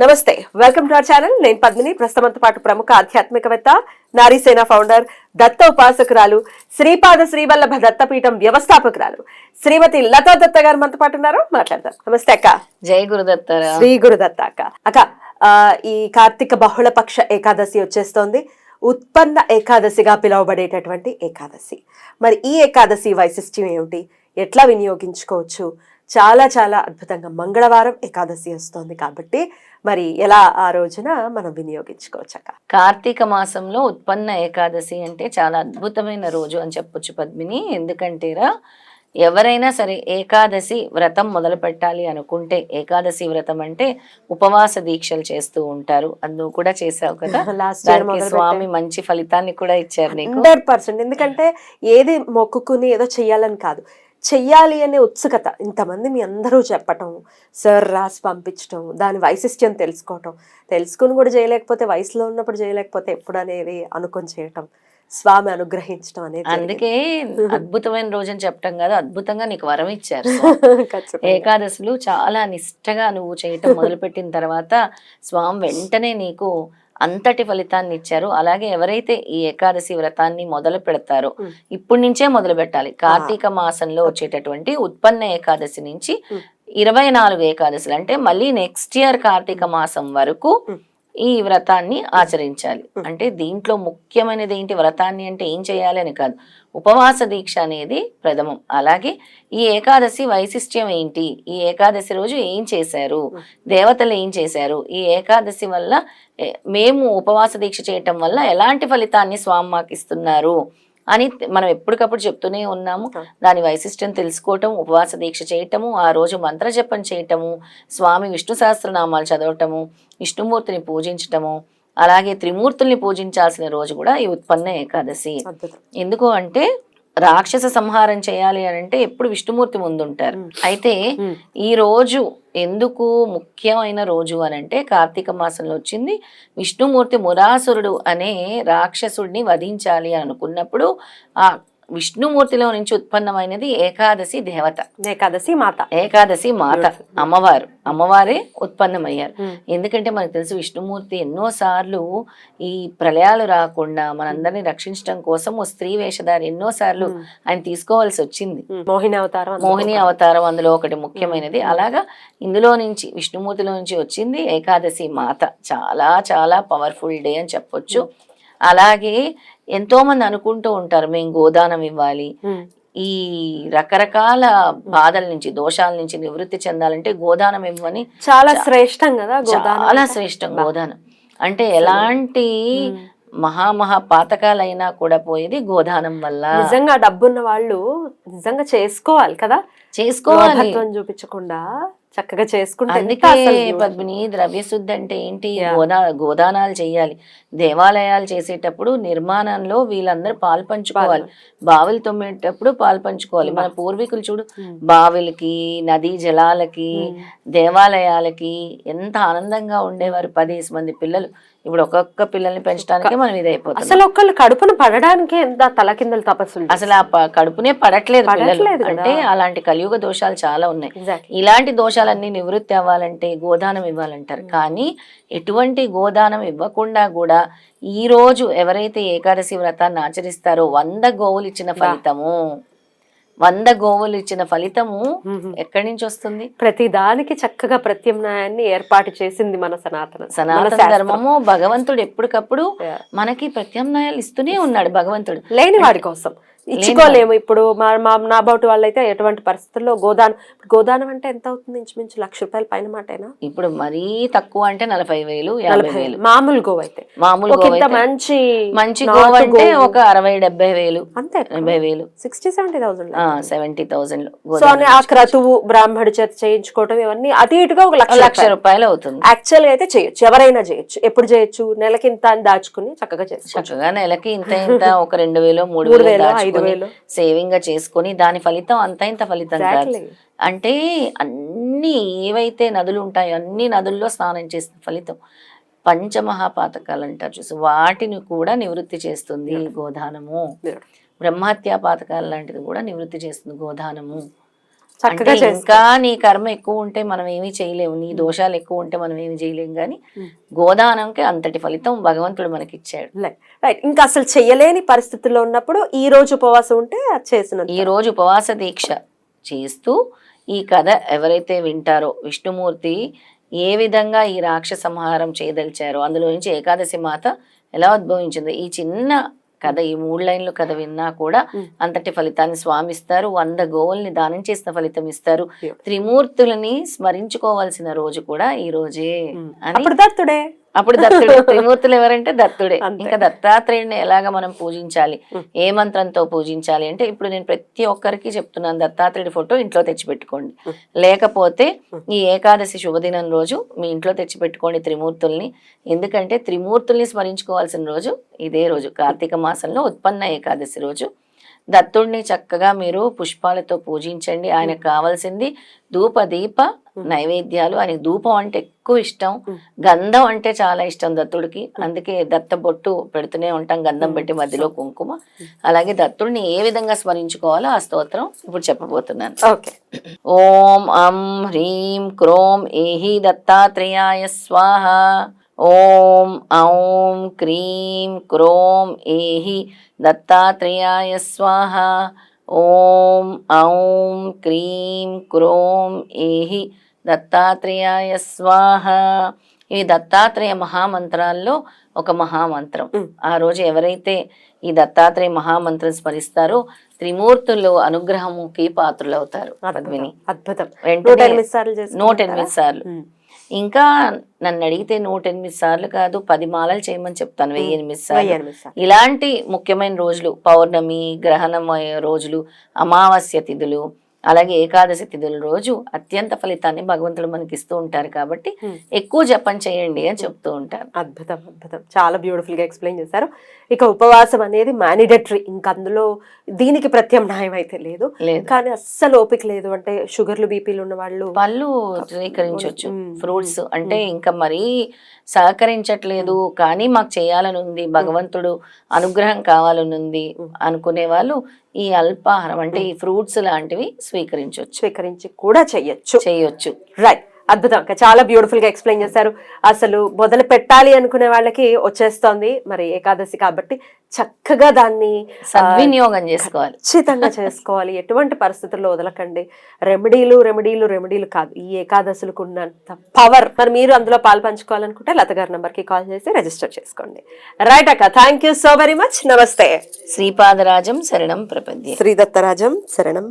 నమస్తే welcome to our channel. నేను పద్మిని. ప్రస్తుతంతో పాటు ప్రముఖ ఆధ్యాత్మికవేత్త నారీసేన ఫౌండర్ దత్త ఉపాసకురాలు శ్రీపాద శ్రీవల్లభ దత్తపీఠం వ్యవస్థాపకురాలు శ్రీమతి లతా దత్త గారు మనతో పాటు ఉన్నారు. మాట్లాడదాం. నమస్తే అక్క. జై గురుదత్తరా శ్రీ గురుదత్త అక్క. అక్క ఆ, ఈ కార్తీక బహుళ పక్ష ఏకాదశి వచ్చేస్తోంది. ఉత్పన్న ఏకాదశిగా పిలువబడేటటువంటి ఏకాదశి. మరి ఈ ఏకాదశి వైశిష్ట్యం ఏమిటి? ఎట్లా వినియోగించుకోవచ్చు? చాలా చాలా అద్భుతంగా మంగళవారం ఏకాదశి వస్తోంది కాబట్టి మరి ఎలా ఆ రోజున మనం వినియోగించుకోవచ్చు అక్క కార్తీక మాసంలో ఉత్పన్న ఏకాదశి అంటే చాలా అద్భుతమైన రోజు అని చెప్పొచ్చు పద్మిని. ఎందుకంటేరా ఎవరైనా సరే ఏకాదశి వ్రతం మొదలు పెట్టాలి అనుకుంటే ఏకాదశి వ్రతం అంటే ఉపవాస దీక్షలు చేస్తూ ఉంటారు. అది నువ్వు కూడా చేసావు కదా. దానికి స్వామి మంచి ఫలితాన్ని కూడా ఇచ్చారు నీకు. Hundred percent. ఎందుకంటే ఏది మొక్కుకుని ఏదో చెయ్యాలని కాదు. చెయ్యాలి అనే ఉత్సుకత ఇంతమంది మీ అందరూ చెప్పటం సార్ రాసి పంపించటం దాని వైశిష్ట్యం తెలుసుకోవటం తెలుసుకుని కూడా చేయలేకపోతే వయసులో ఉన్నప్పుడు చేయలేకపోతే ఎప్పుడు అనేది అనుకొని చేయటం స్వామి అనుగ్రహించడం అనేది అందుకే అద్భుతమైన రోజు అని చెప్పటం కాదు అద్భుతంగా నీకు వరం ఇచ్చారు. ఏకాదశులు చాలా నిష్టగా నువ్వు చేయటం మొదలుపెట్టిన తర్వాత స్వామి వెంటనే నీకు అంతటి ఫలితాన్ని ఇచ్చారు అలాగే ఎవరైతే ఈ ఏకాదశి వ్రతాన్ని మొదలు పెడతారో. ఇప్పటి నుంచే మొదలు పెట్టాలి కార్తీక మాసంలో వచ్చేటటువంటి ఉత్పన్న ఏకాదశి నుంచి. ఇరవై నాలుగు ఏకాదశులు అంటే మళ్ళీ నెక్స్ట్ ఇయర్ కార్తీక మాసం వరకు. ఈ వ్రతాన్ని ఆచరించాలి. అంటే దీంట్లో ముఖ్యమైనది ఏంటి? వ్రతాన్ని అంటే ఏం చేయాలి అని కాదు. ఉపవాస దీక్ష అనేది ప్రథమం. అలాగే ఈ ఏకాదశి వైశిష్ట్యం ఏంటి? ఈ ఏకాదశి రోజు ఏం చేశారు? దేవతలు ఏం చేశారు? ఈ ఏకాదశి వల్ల మేము ఉపవాస దీక్ష చేయటం వల్ల ఎలాంటి ఫలితాన్ని స్వామి మాకిస్తున్నారు అని మనం ఎప్పటికప్పుడు చెప్తూనే ఉన్నాము. దాని వైశిష్ట్యం తెలుసుకోవటం ఉపవాస దీక్ష చేయటము ఆ రోజు మంత్రజపం చేయటము స్వామి విష్ణు సహస్రనామాలు చదవటము విష్ణుమూర్తిని పూజించటము అలాగే త్రిమూర్తుల్ని పూజించాల్సిన రోజు కూడా ఈ ఉత్పన్న ఏకాదశి. ఎందుకు అంటే రాక్షస సంహారం చేయాలి అని అంటే ఎప్పుడు విష్ణుమూర్తి ముందుంటారు అయితే. ఈ రోజు ఎందుకు ముఖ్యమైన రోజు అని అంటే కార్తీక మాసంలో వచ్చింది విష్ణుమూర్తి మురాసురుడు అనే రాక్షసుడిని వధించాలి అని అనుకున్నప్పుడు ఆ విష్ణుమూర్తిలో నుంచి ఉత్పన్నమైనది ఏకాదశి దేవత. ఏకాదశి మాత. ఏకాదశి మాత. అమ్మవారు. అమ్మవారే ఉత్పన్నమయ్యారు. Mm. ఎందుకంటే మనకు తెలుసు విష్ణుమూర్తి ఎన్నో సార్లు ఈ ప్రళయాలు రాకుండా మనందరినీ రక్షించడం కోసం ఓ స్త్రీ వేషధారి ఎన్నో సార్లు ఆయన తీసుకోవాల్సి వచ్చింది. మోహిని అవతారం మోహిని అవతారం అందులో ఒకటి ముఖ్యమైనది. అలాగా ఇందులో నుంచి విష్ణుమూర్తిలో నుంచి వచ్చింది ఏకాదశి మాత. చాలా చాలా పవర్ఫుల్ డే అని చెప్పొచ్చు. అలాగే ఎంతో మంది అనుకుంటూ ఉంటారు మేము గోదానం ఇవ్వాలి. ఈ రకరకాల బాధల నుంచి దోషాల నుంచి నివృత్తి చెందాలంటే గోదానం ఇవ్వని చాలా శ్రేష్టం కదా చాలా. శ్రేష్టం గోదానం. అంటే ఎలాంటి మహామహా పాతకాలైనా కూడా పోయేది గోదానం వల్ల. నిజంగా డబ్బున్న వాళ్ళు నిజంగా చేసుకోవాలి కదా? చేసుకోవాలి. చూపించకుండా చక్కగా చేసుకుంటే అందుకే పద్మిని ద్రవ్యశుద్ధి అంటే ఏంటి. గోదా గోదానాలు చేయాలి. దేవాలయాలు చేసేటప్పుడు నిర్మాణంలో వీళ్ళందరూ పాలు పంచుకోవాలి. బావిలు తొమ్మేటప్పుడు పాలు పంచుకోవాలి. మన పూర్వీకులు చూడు. బావిలకి నదీ జలాలకి. దేవాలయాలకి ఎంత ఆనందంగా ఉండేవారు పదేసి మంది పిల్లలు. ఇప్పుడు ఒక్కొక్క పిల్లల్ని పెంచడానికే మనం ఇది అయిపోతుంది అసలు ఒక్కళ్ళు కడుపున పడడానికి ఎంత తలకిందలు తపస్సులు అసలు ఆ కడుపునే పడట్లేదు పిల్లలు. అంటే అలాంటి కలియుగ దోషాలు చాలా ఉన్నాయి. ఇలాంటి దోషాలన్నీ నివృత్తి అవ్వాలంటే గోదానం ఇవ్వాలంటారు. కానీ ఎటువంటి గోదానం ఇవ్వకుండా కూడా ఈ రోజు ఎవరైతే ఏకాదశి వ్రతాన్ని ఆచరిస్తారో వంద గోవులు ఇచ్చిన ఫలితము. వంద గోవులు ఇచ్చిన ఫలితము. ఎక్కడి నుంచి వస్తుంది ప్రతి దానికి చక్కగా ప్రత్యామ్నాయాన్ని ఏర్పాటు చేసింది మన సనాతన సనాతన. ధర్మము భగవంతుడు ఎప్పటికప్పుడు. మనకి ప్రత్యామ్నాయాలు ఇస్తూనే ఉన్నాడు భగవంతుడు లేని వాడి కోసం ఇచ్చుకోలేము. ఇప్పుడు మా మా నా బౌటి వాళ్ళైతే ఎటువంటి పరిస్థితుల్లో గోదానం గోదానం అంటే ఎంత అవుతుంది ఇంచుమించు? లక్ష రూపాయల పైన మాటేనా? ఇప్పుడు మరీ తక్కువ అంటే నలభై వేలు యాభై నలభై వేలు. మామూలు గోవు అయితే. మామూలు మంచి మంచి గోవు అంటే. ఒక అరవై డెబ్బై వేలు. అంతే ఎనభై వేలు. Sixty seventy thousand seventy thousand so ఆ క్రతువు బ్రాహ్మడి చేత చేయించుకోవటం ఇవన్నీ అటు ఇటుగా ఒక లక్ష లక్ష రూపాయలు. అవుతుంది. యాక్చువల్గా అయితే చేయొచ్చు. ఎవరైనా చేయొచ్చు. ఎప్పుడు చేయొచ్చు? నెలకి ఇంత అని దాచుకుని చక్కగా చేసుకోవచ్చు చక్కగా నెలకి ఇంత ఇంత ఒక రెండు వేలు మూడు వేలు వేలు. సేవింగ్గా చేసుకొని దాని ఫలితం అంత ఇంత ఫలితం కాదు. అంటే అన్ని ఏవైతే నదులు ఉంటాయో అన్ని నదుల్లో స్నానం చేసిన ఫలితం పంచమహాపాతకాలు అంటారు చూసి. వాటిని కూడా నివృత్తి చేస్తుంది గోదానము. బ్రహ్మహత్యా పాతకాలు లాంటిది కూడా నివృత్తి చేస్తుంది గోదానము. చక్కగా ఇంకా నీ కర్మ ఎక్కువ ఉంటే మనం ఏమీ చేయలేము నీ దోషాలు ఎక్కువ ఉంటే మనం ఏమీ చేయలేము కానీ గోదానంకి అంతటి ఫలితం భగవంతుడు మనకి ఇచ్చాడు రైట్. ఇంకా అసలు చెయ్యలేని పరిస్థితుల్లో ఉన్నప్పుడు ఈ రోజు ఉపవాసం ఉంటే చేసిన ఈ రోజు ఉపవాస దీక్ష చేస్తూ ఈ కథ ఎవరైతే వింటారో విష్ణుమూర్తి ఏ విధంగా ఈ రాక్షస సంహారం చేయదలిచారో అందులో నుంచి ఏకాదశి మాత ఎలా ఉద్భవించిందో ఈ చిన్న కథ ఈ మూడు లైన్లు కథ విన్నా కూడా. అంతటి ఫలితాన్ని స్వామిస్తారు వంద గోవుల్ని దానం చేసిన ఫలితం ఇస్తారు. త్రిమూర్తులని స్మరించుకోవాల్సిన రోజు కూడా ఈ రోజే అని అప్పుడు దత్తుడే త్రిమూర్తులు ఎవరంటే దత్తుడే. ఇంకా దత్తాత్రేయుడిని ఎలాగ మనం పూజించాలి. ఏ మంత్రంతో పూజించాలి అంటే ఇప్పుడు నేను ప్రతి ఒక్కరికి చెప్తున్నాను దత్తాత్రేయుడి ఫోటో ఇంట్లో తెచ్చి పెట్టుకోండి ఉం. లేకపోతే. ఈ ఏకాదశి శుభదినం రోజు మీ ఇంట్లో తెచ్చి పెట్టుకోండి త్రిమూర్తుల్ని ఎందుకంటే త్రిమూర్తుల్ని స్మరించుకోవాల్సిన రోజు ఇదే రోజు కార్తీక మాసంలో ఉత్పన్న ఏకాదశి రోజు దత్తుడిని చక్కగా మీరు పుష్పాలతో పూజించండి. ఆయనకు కావాల్సింది ధూప దీప నైవేద్యాలు. ఆయనకి ధూపం అంటే ఎక్కువ ఇష్టం. గంధం అంటే చాలా ఇష్టం దత్తుడికి. అందుకే దత్త బొట్టు పెడుతూనే ఉంటాం గంధం పెట్టి మధ్యలో కుంకుమ. అలాగే దత్తుడిని ఏ విధంగా స్మరించుకోవాలో ఆ స్తోత్రం ఇప్పుడు చెప్పబోతున్నాను. ఓకే. ఓం అం హ్రీం క్రోం ఏహి దత్తాత్రేయాయ స్వాహ. ఓం ఔం క్రీం క్రోం ఏహి దత్తాత్రేయాయ స్వాహ. ఓం ఔం క్రీం క్రోం ఏహి దత్తాత్రేయాయ స్వాహ. ఈ దత్తాత్రేయ మహామంత్రాల్లో ఒక మహామంత్రం. ఆ రోజు ఎవరైతే ఈ దత్తాత్రేయ మహామంత్రం స్మరిస్తారో త్రిమూర్తులు అనుగ్రహముకి పాత్రులవుతారు పద్మిని. అద్భుతం. నూట ఎనిమిది సార్లు ఇంకా నన్ను అడిగితే నూట ఎనిమిది సార్లు కాదు పది మాలలు చేయమని చెప్తాను. వెయ్యి ఎనిమిది వెయ్యి సార్లు. ఎనిమిది సార్లు. ఇలాంటి ముఖ్యమైన రోజులు పౌర్ణమి గ్రహణం రోజులు అమావాస్య తిథులు అలాగే ఏకాదశి తిథుల రోజు అత్యంత ఫలితాన్ని భగవంతుడు మనకి ఇస్తూ ఉంటారు కాబట్టి. ఎక్కువ జపం చేయండి అని చెప్తూ ఉంటారు. అద్భుతం అద్భుతం. చాలా బ్యూటిఫుల్గా ఎక్స్ప్లెయిన్ చేశారు. ఇక ఉపవాసం అనేది మ్యానిడటరీ ఇంకా అందులో దీనికి ప్రత్యామ్నాయం అయితే లేదు. కానీ అస్సలు ఓపిక లేదు. అంటే షుగర్లు బీపీలు ఉన్న వాళ్ళు పళ్ళు స్వీకరించవచ్చు. ఫ్రూట్స్. అంటే ఇంకా మరీ సహకరించట్లేదు. కానీ మాకు చేయాలని ఉంది భగవంతుడు అనుగ్రహం కావాలని ఉంది మ్మ్. అనుకునే వాళ్ళు ఈ అల్పాహారం అంటే ఈ ఫ్రూట్స్ లాంటివి స్వీకరించవచ్చు స్వీకరించి కూడా చెయ్యొచ్చు. చేయొచ్చు రైట్ అద్భుతం. అక్క చాలా బ్యూటిఫుల్గా ఎక్స్ప్లెయిన్ చేశారు. అసలు మొదలు పెట్టాలి అనుకునే వాళ్ళకి వచ్చేస్తోంది మరి ఏకాదశి కాబట్టి చక్కగా దాన్ని సద్వినియోగం చేసుకోవాలి. ఖచ్చితంగా చేసుకోవాలి. ఎటువంటి పరిస్థితుల్లో వదలకండి. రెమెడీలు రెమెడీలు రెమెడీలు కాదు. ఈ ఏకాదశులకు ఉన్నంత పవర్ మరి మీరు అందులో పాలు పంచుకోవాలనుకుంటే లత గారి నంబర్కి కాల్ చేసి రిజిస్టర్ చేసుకోండి. రైట్ అక్క. Thank you so very much నమస్తే. శ్రీపాదరాజం శరణం ప్రపద్యే. శ్రీ దత్తరాజం శరణం